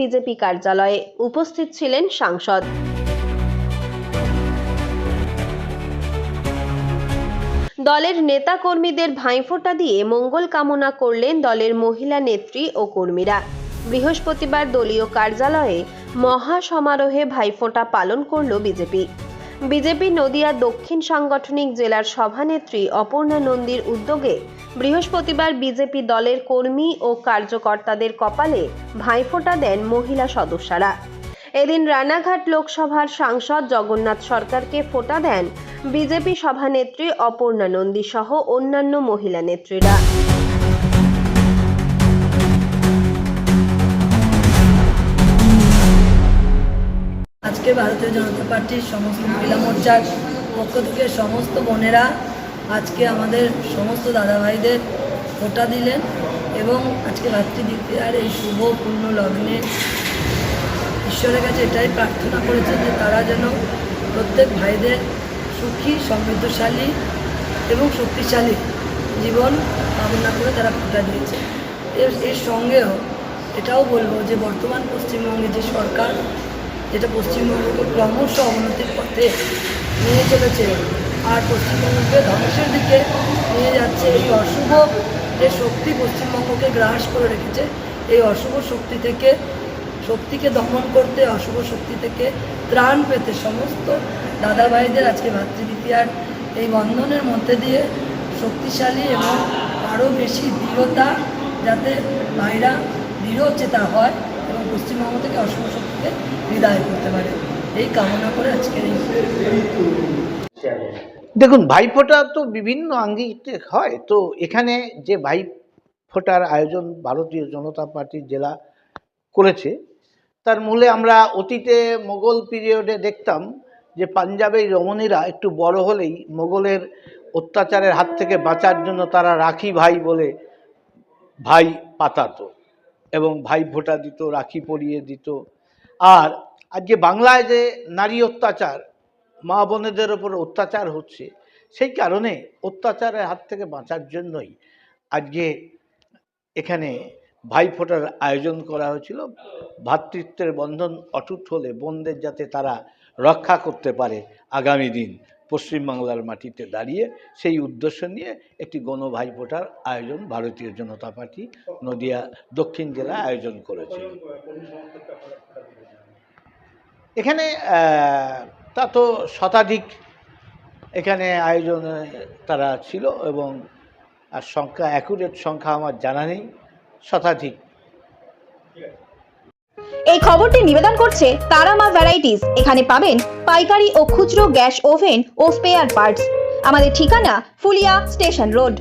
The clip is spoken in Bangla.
বিজেপি কার্যালয়ে উপস্থিত ছিলেন সাংসদ। দলের নেতা কর্মীদের ভাইফোঁটা দিয়ে মঙ্গল কামনা করলেন দলের মহিলা নেত্রী ও কর্মীরা। বৃহস্পতিবার দলীয় কার্যালয়ে মহা সমারোহে ভাইফোঁটা পালন করল বিজেপি। বিজেপি নদিয়া দক্ষিণ সাংগঠনিক জেলার সভানেত্রী অপর্ণা নন্দীর উদ্যোগে বৃহস্পতিবার বিজেপি দলের কর্মী ও কার্যকর্তাদের কপালে ভাইফোঁটা দেন মহিলা সদস্যরা। এদিন রানাঘাট লোকসভার সাংসদ জগন্নাথ সরকারকে ফোঁটা দেন বিজেপি সভানেত্রী অপর্ণা নন্দী সহ অন্যান্য মহিলা নেত্রীরা। আজকে ভারতীয় জনতা পার্টির সমস্ত মহিলা মোর্চার পক্ষ থেকে সমস্ত বোনেরা আজকে আমাদের সমস্ত দাদাভাইদের ভোটা দিলেন এবং আজকে ভাতৃদ্বিতীয়ার এই শুভ পূর্ণ লগ্নে ঈশ্বরের কাছে এটাই প্রার্থনা করেছেন যে তারা যেন প্রত্যেক ভাইদের সুখী, সমৃদ্ধশালী এবং শক্তিশালী জীবন কামনা করে তারা ভোটা দিয়েছে। এর এর সঙ্গেও এটাও বলব যে বর্তমান পশ্চিমবঙ্গে যে সরকার, যেটা পশ্চিমবঙ্গকে ক্রমশ অবনতির পথে নিয়ে চলেছে আর পশ্চিমবঙ্গকে ধ্বংসের দিকে নিয়ে যাচ্ছে এই অশুভ যে শক্তি পশ্চিমবঙ্গকে গ্রাস করে রেখেছে, এই অশুভ শক্তি থেকে, শক্তিকে দমন করতে, অশুভ শক্তি থেকে ত্রাণ পেতে সমস্ত দাদা ভাইদের আজকে ভাতৃদ্বিতীয়ার এই বন্ধনের মধ্যে দিয়ে শক্তিশালী এবং আরও বেশি দৃঢ়তা যাতে ভাইরা দৃঢ়চেতা হয় এবং পশ্চিমবঙ্গ থেকে অশুভ শক্তিকে বিদায় করতে পারে। এই কামনা করে আজকের এই দেখুন, ভাইফোঁটা তো বিভিন্ন আঙ্গিকে হয়। তো এখানে যে ভাইফোঁটার আয়োজন ভারতীয় জনতা পার্টির জেলা করেছে, তার মূলে আমরা অতীতে মোগল পিরিয়ডে দেখতাম যে পাঞ্জাবের রমণীরা একটু বড় হলেই মোগলের অত্যাচারের হাত থেকে বাঁচার জন্য তারা রাখি ভাই বলে ভাই পাতাতো এবং ভাই ফোঁটা দিত, রাখি পরিয়ে দিত। আর আজকে বাংলায় যে নারী অত্যাচার মা বোনেদের ওপর অত্যাচার হচ্ছে, সেই কারণে অত্যাচারের হাত থেকে বাঁচার জন্যই আজকে এখানে ভাইফোঁটার আয়োজন করা হয়েছিল। ভ্রাতৃত্বের বন্ধন অটুট হলে বোনদের যাতে তারা রক্ষা করতে পারে আগামী দিন পশ্চিমবাংলার মাটিতে দাঁড়িয়ে, সেই উদ্দেশ্য নিয়ে একটি গণ ভাইফোঁটার আয়োজন ভারতীয় জনতা পার্টি নদিয়া দক্ষিণ জেলা আয়োজন করেছে। এখানে তা তো শতাধিক এখানে আয়োজনে তারা ছিল এবং আর সংখ্যা অ্যাকুরেট সংখ্যা আমার জানা নেই, শতাধিক। এই খবরটি নিবেদন করছে তারামা ভ্যারাইটিস এখানে পাবেন পাইকারি ও খুচরো গ্যাস ওভেন ও স্পেয়ার পার্টস আমাদের ঠিকানা ফুলিয়া স্টেশন রোড।